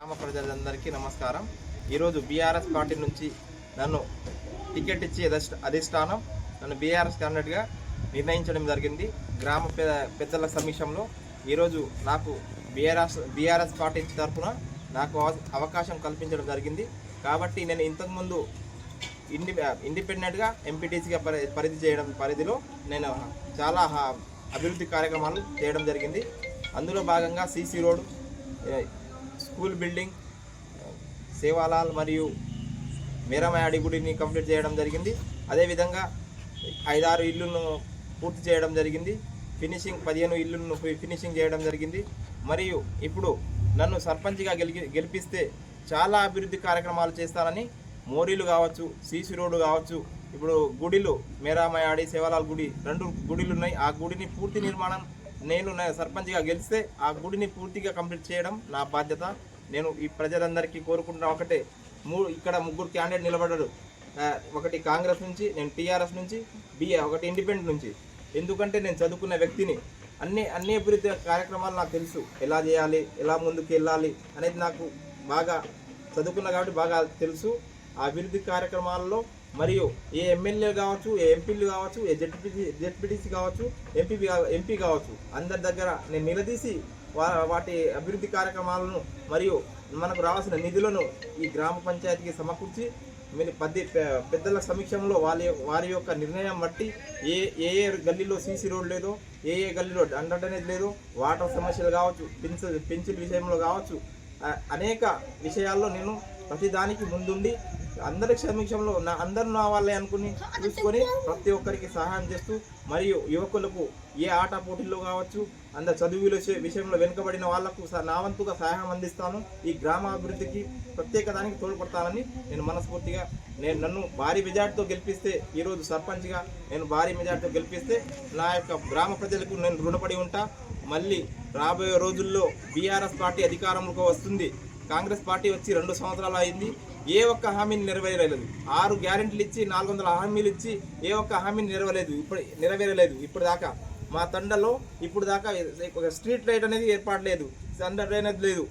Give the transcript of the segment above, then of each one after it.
గ్రామ ప్రజలందరికీ నమస్కారం. ఈరోజు బీఆర్ఎస్ పార్టీ నుంచి నన్ను టికెట్ ఇచ్చి అధిష్టానం నన్ను బీఆర్ఎస్ క్యాండిడేట్గా నిర్ణయించడం జరిగింది. గ్రామ పెద్దల సమీక్షంలో ఈరోజు నాకు బీఆర్ఎస్ బీఆర్ఎస్ పార్టీ తరఫున నాకు అవ- అవకాశం కల్పించడం జరిగింది. కాబట్టి నేను ఇంతకుముందు ఇండి ఇండిపెండెంట్గా ఎంపీటీసీగా పరి పరిధి చేయడం పరిధిలో నేను చాలా అభివృద్ధి కార్యక్రమాలు చేయడం జరిగింది. అందులో భాగంగా సీసీ రోడ్ ఏ, స్కూల్ బిల్డింగ్ సేవాలాల్ మరియు మేరమయాడి గుడిని కంప్లీట్ చేయడం జరిగింది. అదేవిధంగా ఐదారు ఇల్లును పూర్తి చేయడం జరిగింది. ఫినిషింగ్ పదిహేను ఇల్లును ఫినిషింగ్ చేయడం జరిగింది. మరియు ఇప్పుడు నన్ను సర్పంచ్గా గెలికి గెలిపిస్తే చాలా అభివృద్ధి కార్యక్రమాలు చేస్తానని మోరీలు కావచ్చు సీసీ రోడ్డు కావచ్చు ఇప్పుడు గుడిలు మేరామయాడి సేవలాల్ గుడి రెండు గుడిలు ఉన్నాయి ఆ గుడిని పూర్తి నిర్మాణం నేను నా సర్పంచ్గా గెలిస్తే ఆ గుడిని పూర్తిగా కంప్లీట్ చేయడం నా బాధ్యత. నేను ఈ ప్రజలందరికీ కోరుకుంటున్న ఒకటే మూడు ఇక్కడ ముగ్గురు క్యాండిడేట్ నిలబడ్డారు. ఒకటి కాంగ్రెస్ నుంచి నేను టీఆర్ఎస్ నుంచి బిఏ ఒకటి ఇండిపెండెంట్ నుంచి. ఎందుకంటే నేను చదువుకున్న వ్యక్తిని. అన్ని అన్ని అభివృద్ధి కార్యక్రమాలు నాకు తెలుసు. ఎలా చేయాలి ఎలా ముందుకు వెళ్ళాలి అనేది నాకు బాగా చదువుకున్నా కాబట్టి బాగా తెలుసు. ఆ అభివృద్ధి కార్యక్రమాల్లో మరియు ఏ ఎమ్మెల్యే కావచ్చు ఏ ఎంపీలు కావచ్చు ఏ జెడ్పీటీ జెడ్పీటీసీ కావచ్చు ఎంపీ ఎంపీ కావచ్చు అందరి దగ్గర నేను నిలదీసి వా- వాటి అభివృద్ధి కార్యక్రమాలను మరియు మనకు రావాల్సిన నిధులను ఈ గ్రామ పంచాయతీకి సమకూర్చి మీరు పది పెద్దల సమీక్షంలో వాళ్ళ వారి యొక్క నిర్ణయం బట్టి ఏ ఏ ఏ గల్లీలో సీసీ రోడ్ లేదో ఏ ఏ గల్లీలో అండర్ డ్రైనేజ్ లేదో వాటర్ సమస్యలు కావచ్చు పెన్సిల్ పెన్సిల్ విషయంలో కావచ్చు అనేక విషయాల్లో నేను ప్రతిదానికి ముందుండి అందరి సమీక్షంలో నా అందరు నా వాళ్ళే అనుకుని చూసుకొని ప్రతి ఒక్కరికి సహాయం చేస్తూ మరియు యువకులకు ఏ ఆట పోటీల్లో కావచ్చు అందరు చదువుల విషయంలో వెనుకబడిన వాళ్ళకు స- నా వంతుగా సహాయం అందిస్తాను. ఈ గ్రామ అభివృద్ధికి ప్రత్యేక దానికి తోడ్పడతానని నేను మనస్ఫూర్తిగా నేను నన్ను భారీ మెజార్టీతో గెలిపిస్తే ఈరోజు సర్పంచ్గా నేను భారీ మెజార్టీతో గెలిపిస్తే నా యొక్క గ్రామ ప్రజలకు నేను రుణపడి ఉంటా. మళ్ళీ రాబోయే రోజుల్లో బీఆర్ఎస్ పార్టీ అధికారంలోకి వస్తుంది. కాంగ్రెస్ పార్టీ వచ్చి రెండు సంవత్సరాలు అయింది. ఏ ఒక్క హామీని నెరవేరలేదు. ఆరు గ్యారెంటీలు ఇచ్చి నాలుగు వందల హామీలు ఇచ్చి ఏ ఒక్క హామీని నెరవేరలేదు. ఇప్పుడు నెరవేరలేదు. ఇప్పుడు దాకా మా తండలో ఇప్పుడు దాకా ఒక స్ట్రీట్ లైట్ అనేది ఏర్పాటు లేదు. సండర్ అనేది లేదు.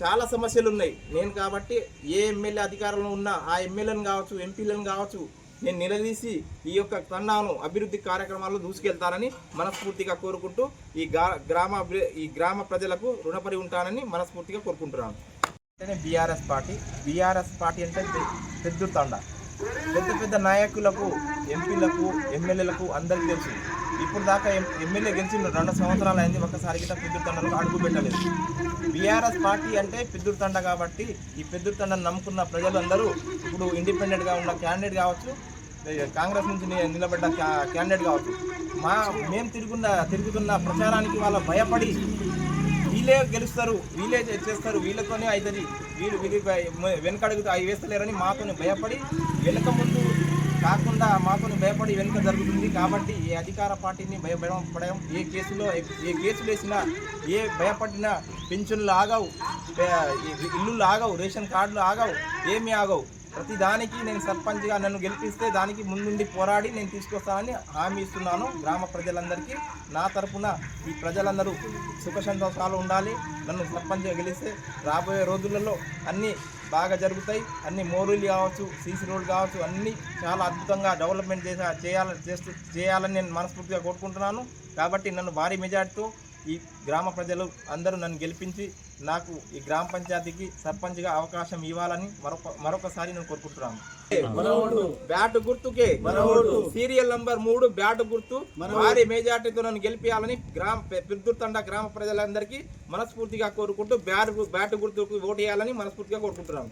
చాలా సమస్యలు ఉన్నాయి. నేను కాబట్టి ఏ ఎమ్మెల్యే అధికారంలో ఉన్నా ఆ ఎమ్మెల్యేలను కావచ్చు ఎంపీలను కావచ్చు నేను నిలదీసి ఈ యొక్క తండాను అభివృద్ధి కార్యక్రమాల్లో దూసుకెళ్తానని మనస్ఫూర్తిగా కోరుకుంటూ ఈ గ్రామ ఈ గ్రామ ప్రజలకు రుణపడి ఉంటానని మనస్ఫూర్తిగా కోరుకుంటున్నాను. అంటేనే బీఆర్ఎస్ పార్టీ. బీఆర్ఎస్ పార్టీ అంటే పెద్ద తండ. పెద్ద పెద్ద నాయకులకు ఎంపీలకు ఎమ్మెల్యేలకు అందరికీ తెలుసు. ఇప్పుడు దాకా ఎమ్మెల్యే గెలిచి రెండు సంవత్సరాలు అయింది. ఒక్కసారి గిట్ట పెద్దూరు అడుగు పెట్టలేదు. బీఆర్ఎస్ పార్టీ అంటే పెద్దూరు కాబట్టి ఈ పెద్దతండను తండను నమ్ముకున్న ప్రజలందరూ ఇప్పుడు ఇండిపెండెంట్గా ఉన్న క్యాండిడేట్ కావచ్చు కాంగ్రెస్ నుంచి నిలబడ్డ క్యా- క్యాండిడేట్ కావచ్చు. మా మేము తిరుగున్న తిరుగుతున్న ప్రచారానికి వాళ్ళ భయపడి వీళ్ళే గెలుస్తారు వీళ్ళే చేస్తారు వీళ్ళతోనే అవుతుంది వీళ్ళు వీళ్ళు వె- వెనకడుగు అవి వేస్తలేరని మాతో భయపడి వెనక ముందు కాకుండా మాతోని భయపడి వెనుక జరుగుతుంది కాబట్టి ఏ అధికార పార్టీని భయపడడం ఏ కేసులో ఏ- కేసులు వేసినా ఏ భయపడినా పెన్షన్లు ఆగవు ఏ- ఇల్లులు ఆగవు రేషన్ కార్డులు ఆగవు ఏమీ ఆగవు. ప్రతి దానికి నేను సర్పంచ్గా నన్ను గెలిపిస్తే దానికి ముందుండి పోరాడి నేను తీసుకొస్తానని హామీ ఇస్తున్నాను గ్రామ ప్రజలందరికీ. నా తరపున ఈ ప్రజలందరూ సుఖ సంతోషాలు ఉండాలి. నన్ను సర్పంచ్గా గెలిస్తే రాబోయే రోజులలో అన్నీ బాగా జరుగుతాయి. అన్ని మోరీలు కావచ్చు సీసీ రోడ్లు కావచ్చు అన్నీ చాలా అద్భుతంగా డెవలప్మెంట్ చేసా చేయాలని చేస్తూ చేయాలని నేను మనస్ఫూర్తిగా కోరుకుంటున్నాను. కాబట్టి నన్ను భారీ మెజార్టీతో ఈ గ్రామ ప్రజలు అందరూ నన్ను గెలిపించి నాకు ఈ గ్రామ పంచాయతీకి సర్పంచ్గా అవకాశం ఇవ్వాలని మరొక మరొకసారి నేను కోరుకుంటున్నాను. బ్యాట్ గుర్తుకే. సీరియల్ నంబర్ మూడు బ్యాట్ గుర్తు. భారీ మెజార్టీతో నన్ను గెలిపించాలని గ్రామ పెద్దూరు తండ గ్రామ ప్రజలందరికీ మనస్ఫూర్తిగా కోరుకుంటూ బ్యాట్ బ్యాట్ గుర్తుకు ఓటు వేయాలని మనస్ఫూర్తిగా కోరుకుంటున్నాను.